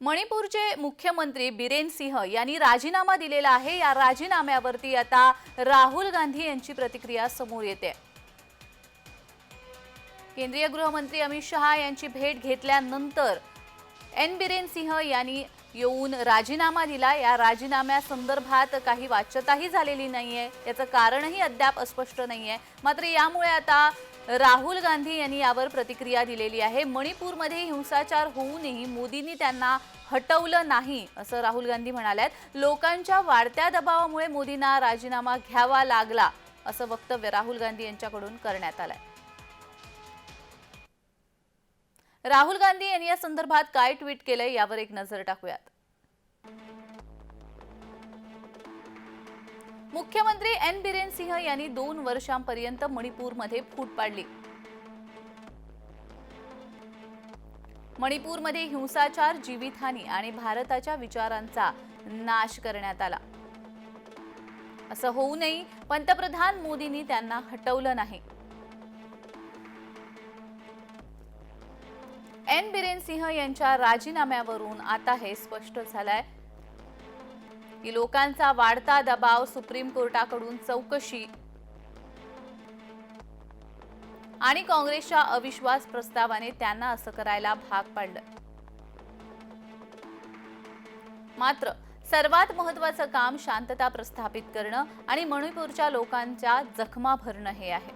मणिपूरचे मुख्यमंत्री बिरेन सिंह यांनी राजीनामा दिलेला आहे. या राजीनाम्यावरती आता राहुल गांधी यांची प्रतिक्रिया समोर येते. केंद्रीय गृहमंत्री अमित शहा यांची भेट घेतल्यानंतर एन बिरेन सिंह यांनी येऊन राजीनामा दिला. या राजीनाम्यासंदर्भात काही वाच्यताही झालेली नाही आहे याचं कारणही अद्याप अस्पष्ट नाहीये. मात्र यामुळे आता राहुल गांधी यांनी यावर प्रतिक्रिया दिलेली आहे. मणिपूरमध्ये हिंसाचार होऊनही मोदींनी त्यांना हटवलं नाही असं राहुल गांधी म्हणाल्यात. लोकांच्या वाढत्या दबावामुळे मोदींना राजीनामा घ्यावा लागला असं वक्तव्य राहुल गांधी यांच्याकडून करण्यात आलंय. राहुल गांधी यांनी या संदर्भात काय ट्विट केलंय यावर एक नजर टाकूयात. मुख्यमंत्री एन बिरेन सिंह यांनी दोन वर्षांपर्यंत मणिपूरमध्ये फूट पाडली. मणिपूरमध्ये हिंसाचार जीवितहानी आणि भारताच्या विचारांचा नाश करण्यात आला. असं होऊनही पंतप्रधान मोदींनी त्यांना हटवलं नाही. एन बिरेन सिंह यांच्या राजीनाम्यावरून आता हे स्पष्ट झालंय. की लोकांचा वाढता दबाव सुप्रीम कोर्टाकडून चौकशी. आणि काँग्रेसच्या अविश्वास प्रस्तावाने त्यांना असं करायला भाग पाडलं. मात्र सर्वात महत्वाचं काम शांतता प्रस्थापित करणं आणि मणिपूरच्या लोकांच्या जखमा भरणं हे आहे.